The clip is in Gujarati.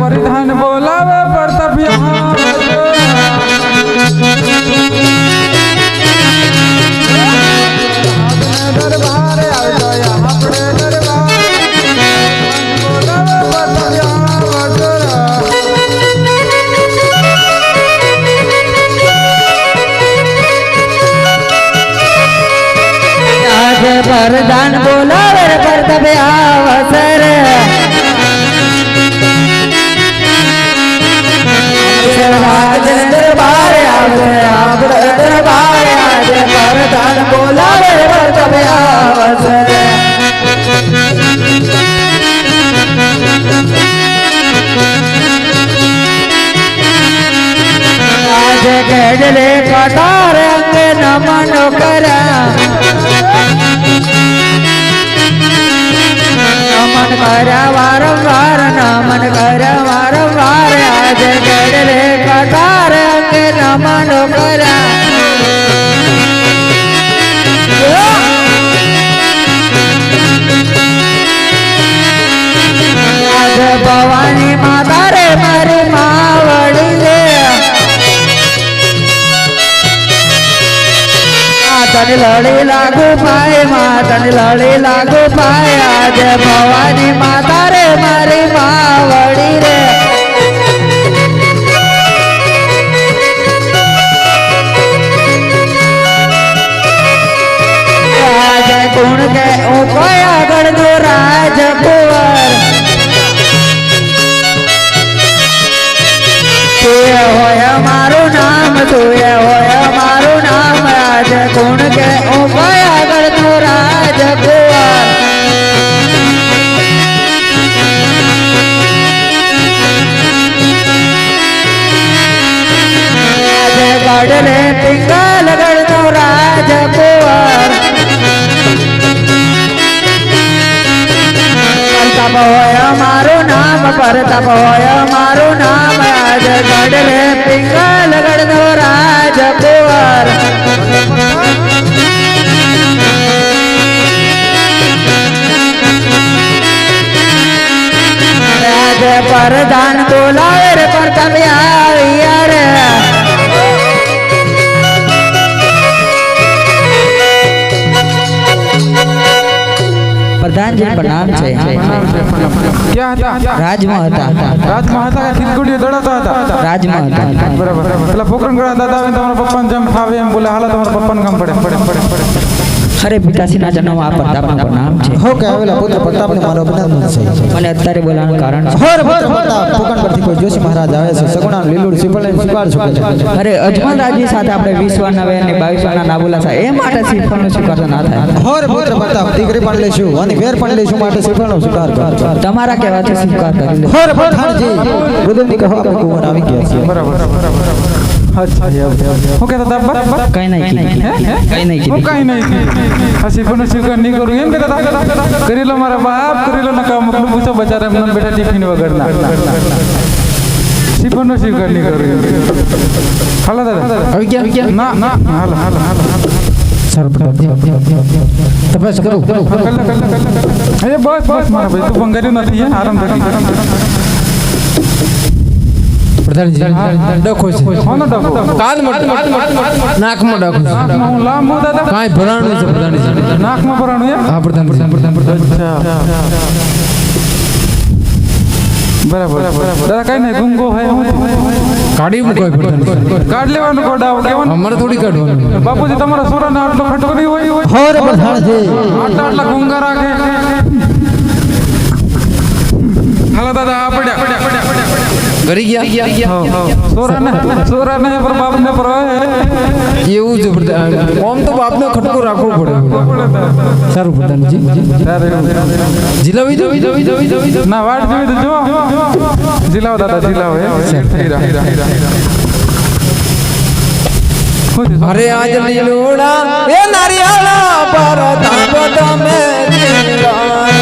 પરિધાન બોલાવે પડતા દરબારે પરદાન બોલાવે પરતબે આવસર આજે કેડલે કટાર અંગે નમન કર્યા. નમન કર્યા વારંવાર, નમન કર્યા વારંવાર, આજે કેડલે કટાર અંગે નમન કર્યા. આજે માતન લડી લાગુ પાય માતન લડી લાગુ પાય આજે ભવાની માતા રે, મારી માવડી રે. કોઈ આગળ તું આજે ગઢને પિંગલ ગઢનો રાજકુંવર પરતાપ હોય મારું નામ, પરતાપ હોય મારું નામ. આજ ગઢલે પિંગલ ગઢનો રાજકુંવર આજે પરદાન બોલાવે રે પરતાપ આવ્યા રે પ્રધાનજી પ્રણામ છે રાજમાં હતા. રાજમાં હતા કે દડાતા હતા. રાજમાં હતા. બરાબર. પેલા પોકરણગઢ દાદા આવે ને તમારા પપ્પાને જેમ ફાવે એમ બોલે હાલો તમારા પપ્પાને કામ પડે પડે પડે પડે. અરે પિતાશ્રીના જન્મ આ પ્રતાપના નામ છે. હો કે આવેલા પુત્ર પ્રતાપને મારો અભિનંદન છે. મને અત્યારે બોલાવાનું કારણ છે. હોર પુત્ર પ્રતાપ પુકણ પરથી કોઈ જોશી મહારાજ આવે છે સગુણા લીલુડ સિપલે સ્વીકાર છો. અરે અજમલ રાજી સાથે આપણે 20 વાર નવે અને 22 વારના ના બોલાતા એ માટે શ્રીફળનો સ્વીકાર ના થાય. હોર પુત્ર પ્રતાપ દીકરી પણ લેશું અને વેર પણ લેશું માટે શ્રીફળનો સ્વીકાર કર. તમારા કહેવાથી સ્વીકાર કરી લો. હોર પઠાણજી રુદનની કહો આપણે કુંવર આવી ગયા છે. બરાબર હું કહેતા હતા બરાબર કઈ નહીં કઈ નહીં હું કાંઈ નહીં શીખોનો સ્વીકાર નહીં કરું એમ કહેતા હતા કરી લો મારા બાપ કરી લો નકા મોકલું પૂછો બચારા એમને બેટા ટિફિન વગરના. શીખોનો સ્વીકાર નહીં કરું હાલો દાદા. આવી ગયા ના ના હાલો હાલો હાલો હાલો. તપાસ કરું. એ બસ બસ મારા ભાઈ તું બંગાર્યું નથી હે? આરામ કરી. પ્રધાનજી ડખો છે. કાનમાં નાકમાં ડખો છે. હું લાંબુ દાદા. કાંઈ ભરાણું છે પ્રધાનજી નાકમાં ભરાણું એમ? હા પ્રધાન પ્રધાન પ્રધાન અચ્છા બરાબર દાદા કઈ નહીં ગુંગો હોય કાઢી મૂકો પ્રધાન કાઢ લેવાનું કોડાવ કેવાનું? અમારે થોડી કાઢવાનું. બાપુજી તમારા સોરાને આટલો ખટો કરી હોય? હોર આટલા આટલા ગુંગા રાખે. હાલો દાદા આ પડ્યા. પડ્યા ગયા કરી ગયા સોરાને સોરાને પર બાપને પર એવું જ આમ તો બાપને ખટકો રાખવો પડે સારું પ્રધાનજી ના વાટ જોઈ તો જો દાદા રહ્યા અરે આજ લીલોડા એ નારિયાળા પર તમે જીલા